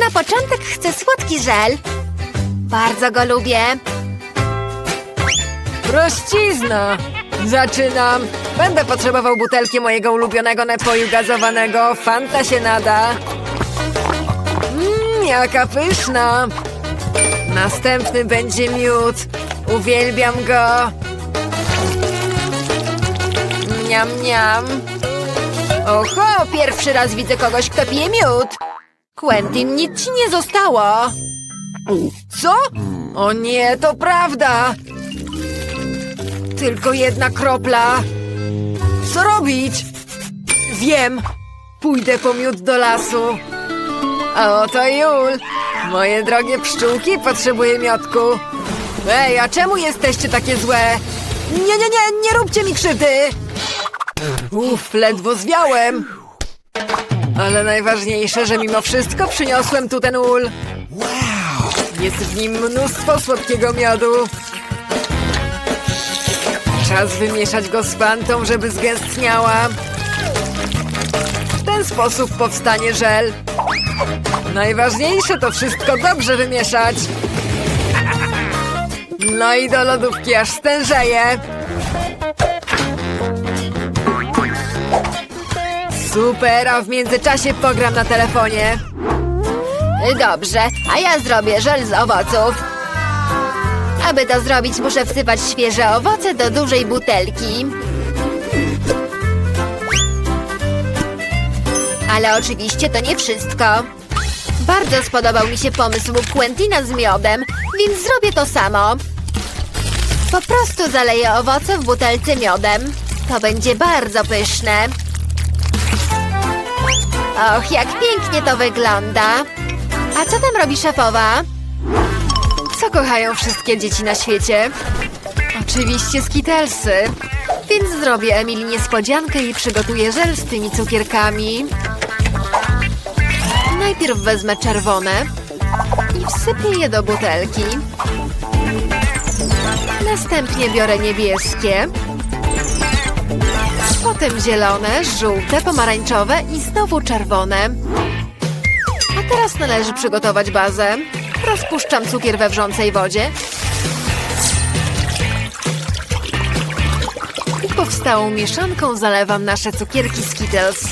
Na początek chcę słodki żel. Bardzo go lubię. Prościzna! Zaczynam! Będę potrzebował butelki mojego ulubionego napoju gazowanego. Fanta się nada. Mmm, jaka pyszna! Następny będzie miód. Uwielbiam go. Niam, niam. Oho, pierwszy raz widzę kogoś, kto pije miód. Quentin, nic ci nie zostało. Co? O nie, to prawda! Tylko jedna kropla. Co robić? Wiem. Pójdę po miód do lasu. A oto Jul. Moje drogie pszczółki, potrzebuję miodku. Ej, a czemu jesteście takie złe? Nie, nie, nie, nie róbcie mi krzywdy! Uff, ledwo zwiałem. Ale najważniejsze, że mimo wszystko przyniosłem tu ten ul. Jest w nim mnóstwo słodkiego miodu. Czas wymieszać go z fantą, żeby zgęstniała. W ten sposób powstanie żel. Najważniejsze to wszystko dobrze wymieszać. No i do lodówki aż stężeje. Super, a w międzyczasie pogram na telefonie. Dobrze, a ja zrobię żel z owoców. Aby to zrobić, muszę wsypać świeże owoce do dużej butelki. Ale oczywiście to nie wszystko. Bardzo spodobał mi się pomysł Quentina z miodem, więc zrobię to samo. Po prostu zaleję owoce w butelce miodem. To będzie bardzo pyszne. Och, jak pięknie to wygląda. A co tam robi szefowa? Co kochają wszystkie dzieci na świecie? Oczywiście skitelsy. Więc zrobię Emily niespodziankę i przygotuję żel z tymi cukierkami. Najpierw wezmę czerwone i wsypię je do butelki. Następnie biorę niebieskie. Potem zielone, żółte, pomarańczowe i znowu czerwone. A teraz należy przygotować bazę. Rozpuszczam cukier we wrzącej wodzie. I powstałą mieszanką zalewam nasze cukierki Skittles.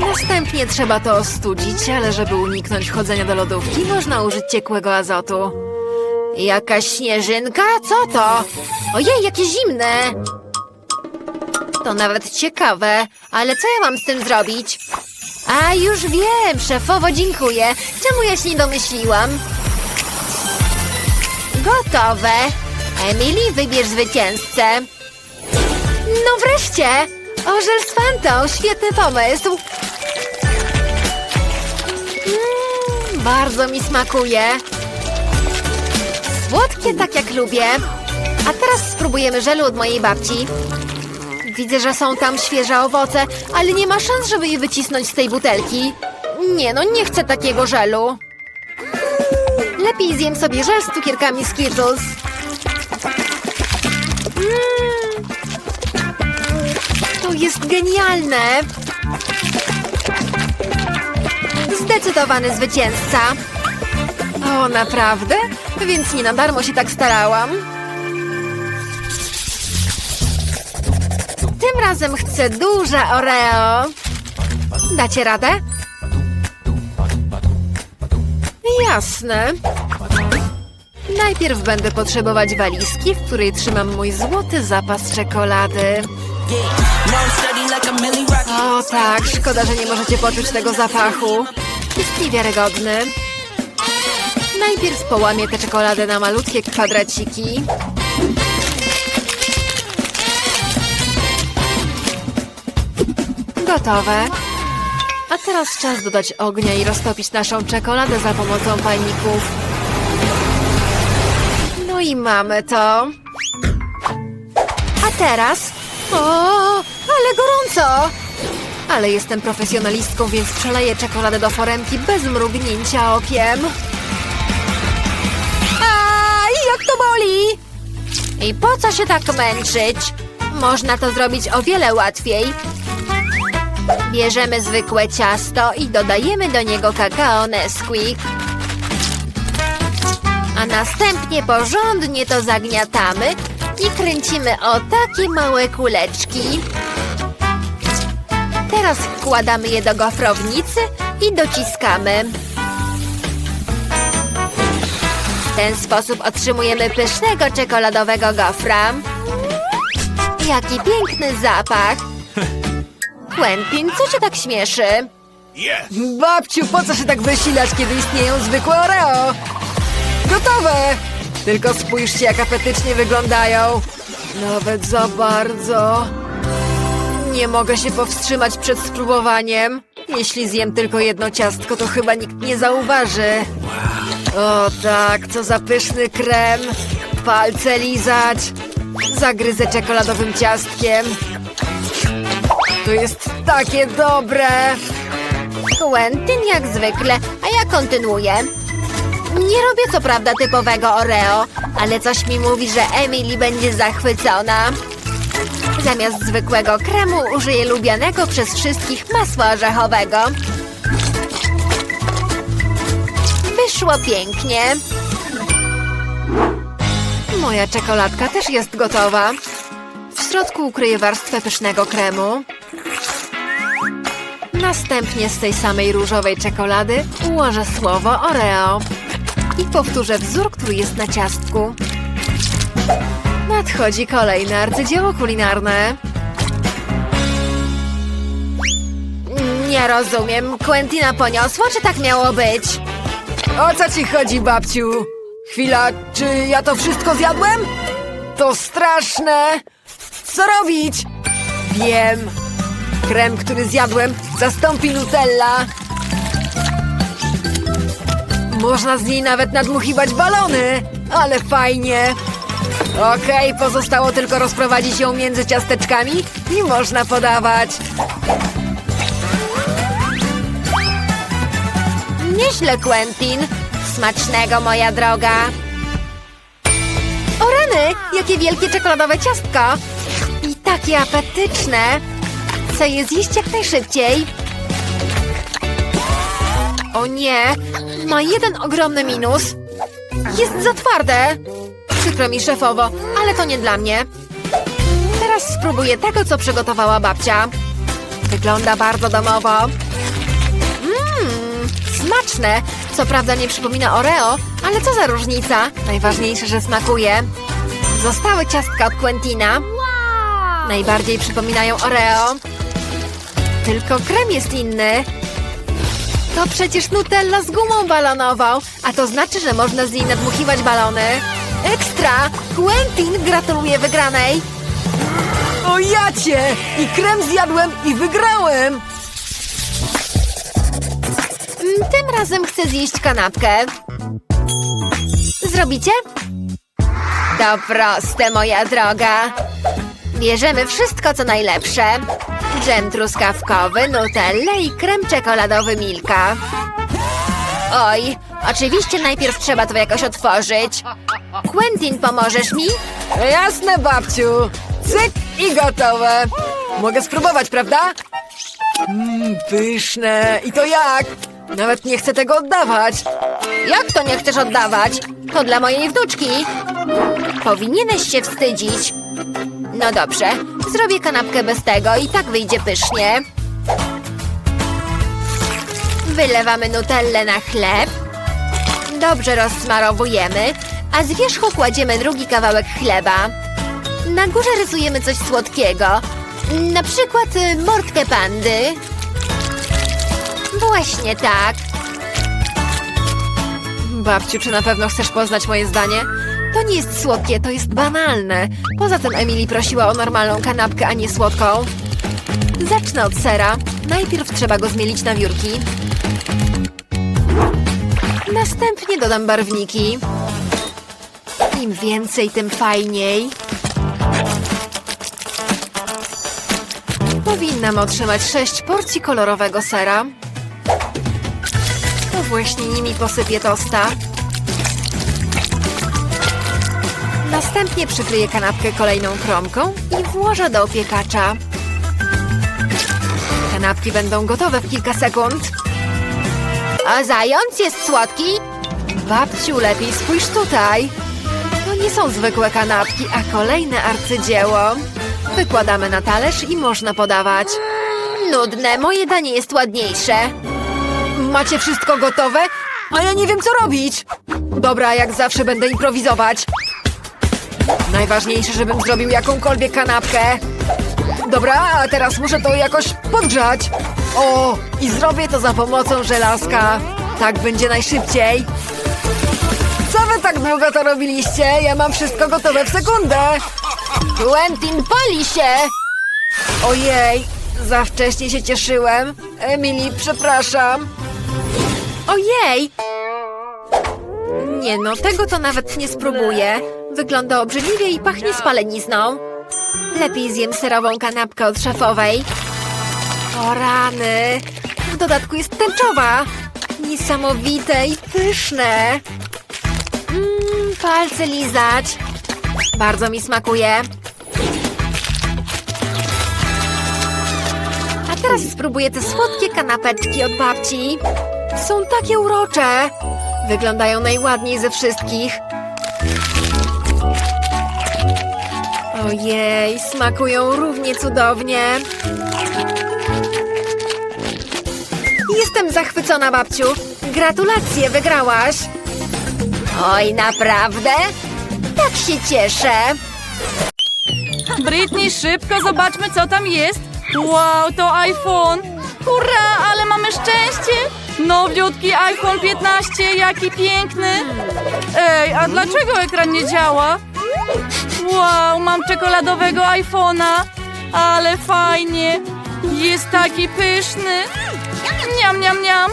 Następnie trzeba to ostudzić, ale żeby uniknąć chodzenia do lodówki, można użyć ciekłego azotu. Jakaś śnieżynka? Co to? Ojej, jakie zimne! To nawet ciekawe, ale co ja mam z tym zrobić? A, już wiem, szefowo, dziękuję. Czemu ja się nie domyśliłam? Gotowe. Emily, wybierz zwycięzcę. No wreszcie! Orzel z fantą, świetny pomysł. Mm, bardzo mi smakuje. Słodkie tak jak lubię. A teraz spróbujemy żelu od mojej babci. Widzę, że są tam świeże owoce, ale nie ma szans, żeby je wycisnąć z tej butelki. Nie no, nie chcę takiego żelu. Lepiej zjem sobie żel z cukierkami Skittles. Mm. To jest genialne. Zdecydowany zwycięzca. O, naprawdę? Więc nie na darmo się tak starałam. Tym razem chcę duże Oreo. Dacie radę? Jasne. Najpierw będę potrzebować walizki, w której trzymam mój złoty zapas czekolady. O tak, szkoda, że nie możecie poczuć tego zapachu. Jest niewiarygodny. Najpierw połamię tę czekoladę na malutkie kwadraciki. Gotowe. A teraz czas dodać ognia i roztopić naszą czekoladę za pomocą palników. No i mamy to. A teraz... O, ale gorąco! Ale jestem profesjonalistką, więc przeleję czekoladę do foremki bez mrugnięcia okiem. A jak to boli! I po co się tak męczyć? Można to zrobić o wiele łatwiej. Bierzemy zwykłe ciasto i dodajemy do niego kakao Nesquik. A następnie porządnie to zagniatamy i kręcimy o takie małe kuleczki. Teraz wkładamy je do gofrownicy i dociskamy. W ten sposób otrzymujemy pysznego czekoladowego gofra. Jaki piękny zapach! Quentin, co cię tak śmieszy? Babciu, po co się tak wysilać, kiedy istnieją zwykłe Oreo? Gotowe! Tylko spójrzcie, jak apetycznie wyglądają. Nawet za bardzo. Nie mogę się powstrzymać przed spróbowaniem. Jeśli zjem tylko jedno ciastko, to chyba nikt nie zauważy. O tak, co za pyszny krem. Palce lizać. Zagryzę czekoladowym ciastkiem. To jest takie dobre. Quentin jak zwykle, a ja kontynuuję. Nie robię co prawda typowego Oreo, ale coś mi mówi, że Emily będzie zachwycona. Zamiast zwykłego kremu użyję lubianego przez wszystkich masła orzechowego. Wyszło pięknie. Moja czekoladka też jest gotowa. W środku ukryję warstwę pysznego kremu. Następnie z tej samej różowej czekolady ułożę słowo Oreo. I powtórzę wzór, który jest na ciastku. Nadchodzi kolejne arcydzieło kulinarne. Nie rozumiem. Quentina poniosło, czy tak miało być? O co ci chodzi, babciu? Chwila, czy ja to wszystko zjadłem? To straszne! Co robić? Wiem. Krem, który zjadłem, zastąpi Nutella. Można z niej nawet nadmuchiwać balony, ale fajnie. Okej, pozostało tylko rozprowadzić ją między ciasteczkami i można podawać. Nieźle, Quentin. Smacznego, moja droga. O rany, jakie wielkie czekoladowe ciastka. I takie apetyczne. Chcę je zjeść jak najszybciej. O nie, ma jeden ogromny minus. Jest za twarde. Przykro mi, szefowo, ale to nie dla mnie. Teraz spróbuję tego, co przygotowała babcia. Wygląda bardzo domowo. Smaczne. Co prawda nie przypomina Oreo, ale co za różnica? Najważniejsze, że smakuje. Zostały ciastka od Quentina. Najbardziej przypominają Oreo. Tylko krem jest inny. To przecież Nutella z gumą balonową, a to znaczy, że można z niej nadmuchiwać balony. Ekstra! Quentin gratuluję wygranej. O jacie! I krem zjadłem i wygrałem! Mm, Tym razem chcę zjeść kanapkę. Zrobicie? To proste, moja droga. Bierzemy wszystko, co najlepsze. Dżem truskawkowy, nutellę i krem czekoladowy Milka. Oj, oczywiście najpierw trzeba to jakoś otworzyć. Quentin, pomożesz mi? Jasne, babciu! Cyk i gotowe! Mogę spróbować, prawda? Mmm, pyszne! I to jak? Nawet nie chcę tego oddawać! Jak to nie chcesz oddawać? To dla mojej wnuczki. Powinieneś się wstydzić. No dobrze, zrobię kanapkę bez tego i tak wyjdzie pysznie. Wylewamy nutellę na chleb. Dobrze rozsmarowujemy, a z wierzchu kładziemy drugi kawałek chleba. Na górze rysujemy coś słodkiego. Na przykład mordkę pandy. Właśnie tak. Babciu, czy na pewno chcesz poznać moje zdanie? To nie jest słodkie, to jest banalne. Poza tym Emily prosiła o normalną kanapkę, a nie słodką. Zacznę od sera. Najpierw trzeba go zmielić na wiórki. Następnie dodam barwniki. Im więcej, tym fajniej. Powinnam otrzymać sześć porcji kolorowego sera. Właśnie nimi posypię tosta. Następnie przykryję kanapkę kolejną kromką i włożę do opiekacza. Kanapki będą gotowe w kilka sekund. A zając jest słodki? Babciu, lepiej spójrz tutaj. To nie są zwykłe kanapki, a kolejne arcydzieło. Wykładamy na talerz i można podawać. Nudne, moje danie jest ładniejsze. Macie wszystko gotowe? A ja nie wiem, co robić. Dobra, jak zawsze będę improwizować. Najważniejsze, żebym zrobił jakąkolwiek kanapkę. Dobra, a teraz muszę to jakoś podgrzać. O, i zrobię to za pomocą żelazka. Tak będzie najszybciej. Co wy tak długo to robiliście? Ja mam wszystko gotowe w sekundę. Quentin, pali się! Ojej, za wcześnie się cieszyłem. Emily, przepraszam. Ojej! Nie no, tego to nawet nie spróbuję. Wygląda obrzydliwie i pachnie spalenizną. Lepiej zjem serową kanapkę od szefowej. O rany! W dodatku jest tęczowa. Niesamowite i pyszne. Mmm, palce lizać. Bardzo mi smakuje. Teraz spróbuję te słodkie kanapeczki od babci. Są takie urocze. Wyglądają najładniej ze wszystkich. Ojej, smakują równie cudownie. Jestem zachwycona, babciu. Gratulacje, wygrałaś. Oj, naprawdę? Tak się cieszę. Britney, szybko zobaczmy, co tam jest. Wow, to iPhone. Hurra, ale mamy szczęście. Nowiutki iPhone 15, jaki piękny. Ej, a dlaczego ekran nie działa? Wow, mam czekoladowego iPhone'a. Ale fajnie. Jest taki pyszny. Niam, niam, niam.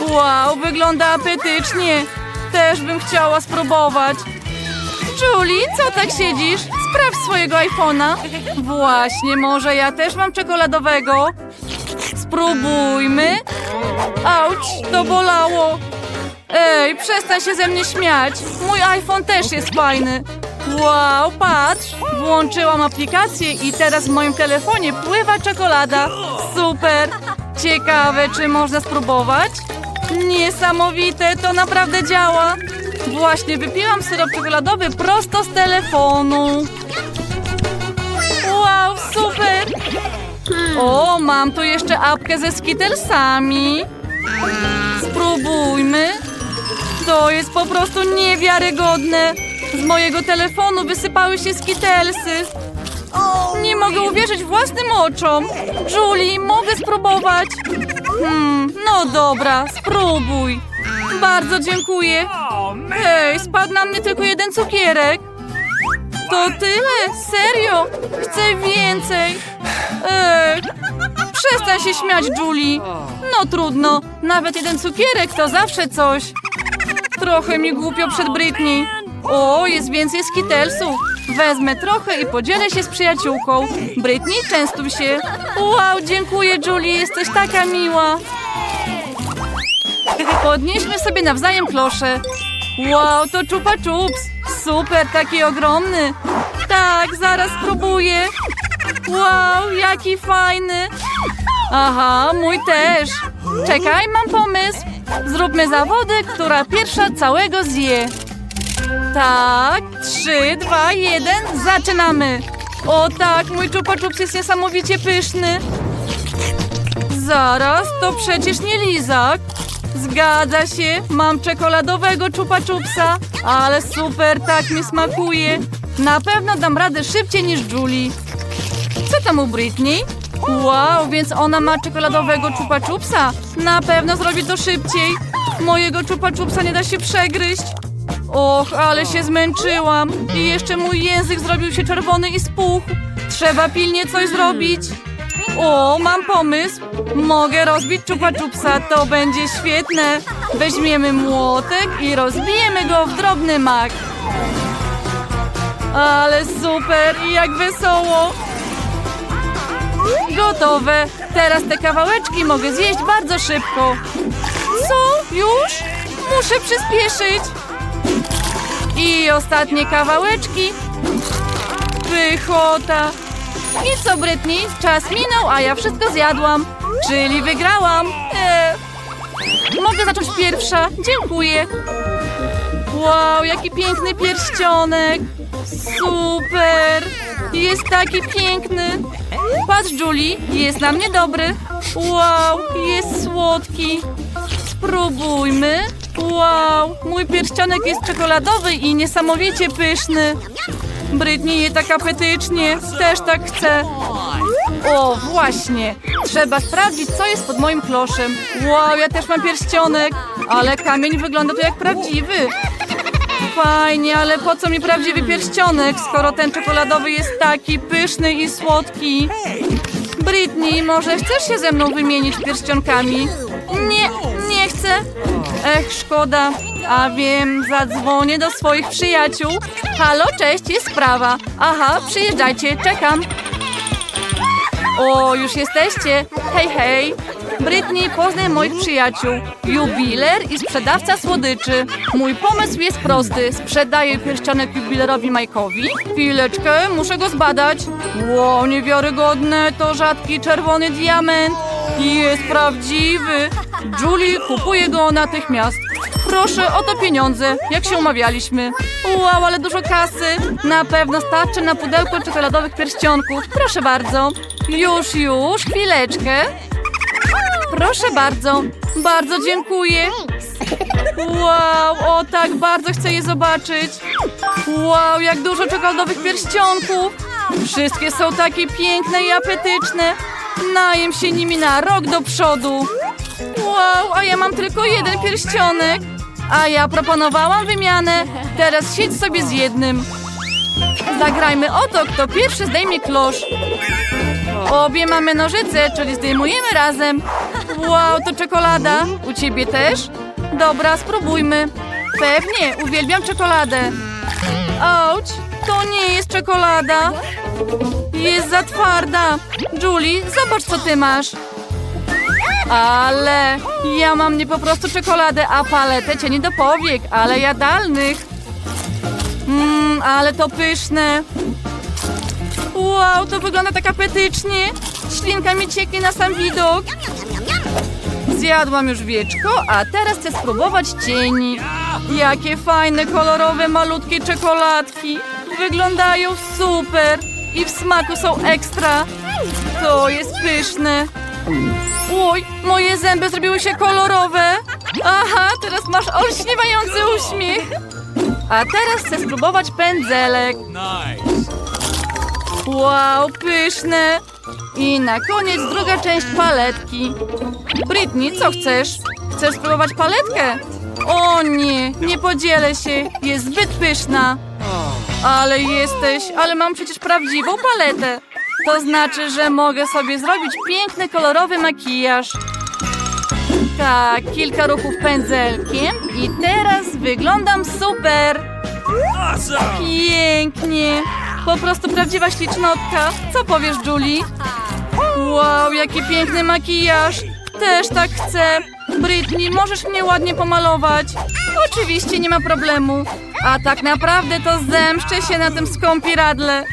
Wow, wygląda apetycznie. Też bym chciała spróbować. Julie, co tak siedzisz? Sprawdź swojego iPhone'a. Właśnie, może ja też mam czekoladowego. Spróbujmy. Auć, to bolało. Ej, przestań się ze mnie śmiać. Mój iPhone też jest fajny. Wow, patrz. Włączyłam aplikację i teraz w moim telefonie pływa czekolada. Super. Ciekawe, czy można spróbować? Niesamowite, to naprawdę działa. Właśnie wypiłam syrop czekoladowy prosto z telefonu. Wow, super! O, mam tu jeszcze apkę ze skittlesami. Spróbujmy. To jest po prostu niewiarygodne. Z mojego telefonu wysypały się skittlesy. Nie mogę uwierzyć własnym oczom. Julie, mogę spróbować? Hmm, no dobra, spróbuj. Bardzo dziękuję. Hej, spadł na mnie tylko jeden cukierek. To tyle? Serio? Chcę więcej. Ej, przestań się śmiać, Julie. No trudno, nawet jeden cukierek to zawsze coś. Trochę mi głupio przed Britney. O, jest więcej skitelsów. Wezmę trochę i podzielę się z przyjaciółką. Britney, częstuj się. Wow, dziękuję, Julie, jesteś taka miła. Podnieśmy sobie nawzajem klosze. Wow, to czupa czups. Super, taki ogromny. Tak, zaraz spróbuję. Wow, jaki fajny. Aha, mój też. Czekaj, mam pomysł. Zróbmy zawody, która pierwsza całego zje. Tak, trzy, dwa, jeden, zaczynamy. O tak, mój czupa czups jest niesamowicie pyszny. Zaraz, to przecież nie lizak. Zgadza się, mam czekoladowego czupa czupsa, ale super, tak mi smakuje. Na pewno dam radę szybciej niż Julie. Co tam u Britney? Wow, więc ona ma czekoladowego czupa czupsa. Na pewno zrobi to szybciej. Mojego czupa czupsa nie da się przegryźć. Och, ale się zmęczyłam. I jeszcze mój język zrobił się czerwony i spuchł. Trzeba pilnie coś zrobić. O, mam pomysł. Mogę rozbić czupa czupsa, to będzie świetne. Weźmiemy młotek i rozbijemy go w drobny mak. Ale super i jak wesoło. Gotowe. Teraz te kawałeczki mogę zjeść bardzo szybko. Co? Już? Muszę przyspieszyć. I ostatnie kawałeczki. Pychota. I co, Britney? Czas minął, a ja wszystko zjadłam. Czyli wygrałam. Eee. Mogę zacząć pierwsza. Dziękuję. Wow, jaki piękny pierścionek. Super. Jest taki piękny. Patrz, Julie, jest na mnie dobry. Wow, jest słodki. Spróbujmy. Wow, mój pierścionek jest czekoladowy i niesamowicie pyszny. Britney je tak apetycznie. Też tak chcę. O, właśnie. Trzeba sprawdzić, co jest pod moim kloszem. Wow, ja też mam pierścionek. Ale kamień wygląda tu jak prawdziwy. Fajnie, ale po co mi prawdziwy pierścionek, skoro ten czekoladowy jest taki pyszny i słodki? Britney, może chcesz się ze mną wymienić pierścionkami? Nie, Ech, szkoda. A wiem, zadzwonię do swoich przyjaciół. Halo, cześć, jest sprawa. Aha, przyjeżdżajcie, czekam. O, już jesteście. Hej, hej. Britney, poznaj moich przyjaciół. Jubiler i sprzedawca słodyczy. Mój pomysł jest prosty. Sprzedaję pierścionek jubilerowi Majkowi. Chwileczkę, muszę go zbadać. Wow, niewiarygodne. To rzadki czerwony diament. Jest prawdziwy. Julie kupuje go natychmiast. Proszę, oto pieniądze, jak się umawialiśmy. Wow, ale dużo kasy. Na pewno starczy na pudełko czekoladowych pierścionków. Proszę bardzo. Już, już, chwileczkę. Proszę bardzo. Bardzo dziękuję. Wow, o tak, bardzo chcę je zobaczyć. Wow, jak dużo czekoladowych pierścionków. Wszystkie są takie piękne i apetyczne. Najem się nimi na rok do przodu. Wow, a ja mam tylko jeden pierścionek. A ja proponowałam wymianę. Teraz siedź sobie z jednym. Zagrajmy o to, kto pierwszy zdejmie klosz. Obie mamy nożyce, czyli zdejmujemy razem. Wow, to czekolada. U ciebie też? Dobra, spróbujmy. Pewnie, uwielbiam czekoladę. Auć, to nie jest czekolada. Jest za twarda. Julie, zobacz co ty masz. Ale ja mam nie po prostu czekoladę, a paletę cieni do powiek, ale jadalnych. Mmm, ale to pyszne. Wow, to wygląda tak apetycznie. Ślinka mi cieknie na sam widok. Zjadłam już wieczko, a teraz chcę spróbować cieni. Jakie fajne, kolorowe, malutkie czekoladki. Wyglądają super i w smaku są ekstra. To jest pyszne. Oj, moje zęby zrobiły się kolorowe. Aha, teraz masz olśniewający uśmiech. A teraz chcę spróbować pędzelek. Wow, pyszne. I na koniec druga część paletki. Britney, co chcesz? Chcesz spróbować paletkę? O nie, nie podzielę się. Jest zbyt pyszna. Ale jesteś, ale mam przecież prawdziwą paletę. To znaczy, że mogę sobie zrobić piękny, kolorowy makijaż. Tak, kilka ruchów pędzelkiem i teraz wyglądam super. Pięknie. Po prostu prawdziwa ślicznotka. Co powiesz, Julie? Wow, jaki piękny makijaż. Też tak chcę. Britney, możesz mnie ładnie pomalować? Oczywiście, nie ma problemu. A tak naprawdę to zemszczę się na tym skąpiradle.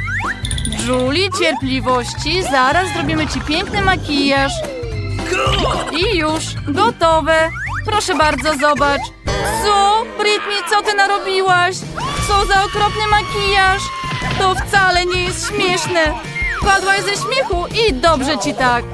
Julie, cierpliwości, zaraz zrobimy ci piękny makijaż. I już, gotowe. Proszę bardzo, zobacz. Co? Britney, co ty narobiłaś? Co za okropny makijaż? To wcale nie jest śmieszne. Padłaś ze śmiechu i dobrze ci tak.